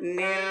నమః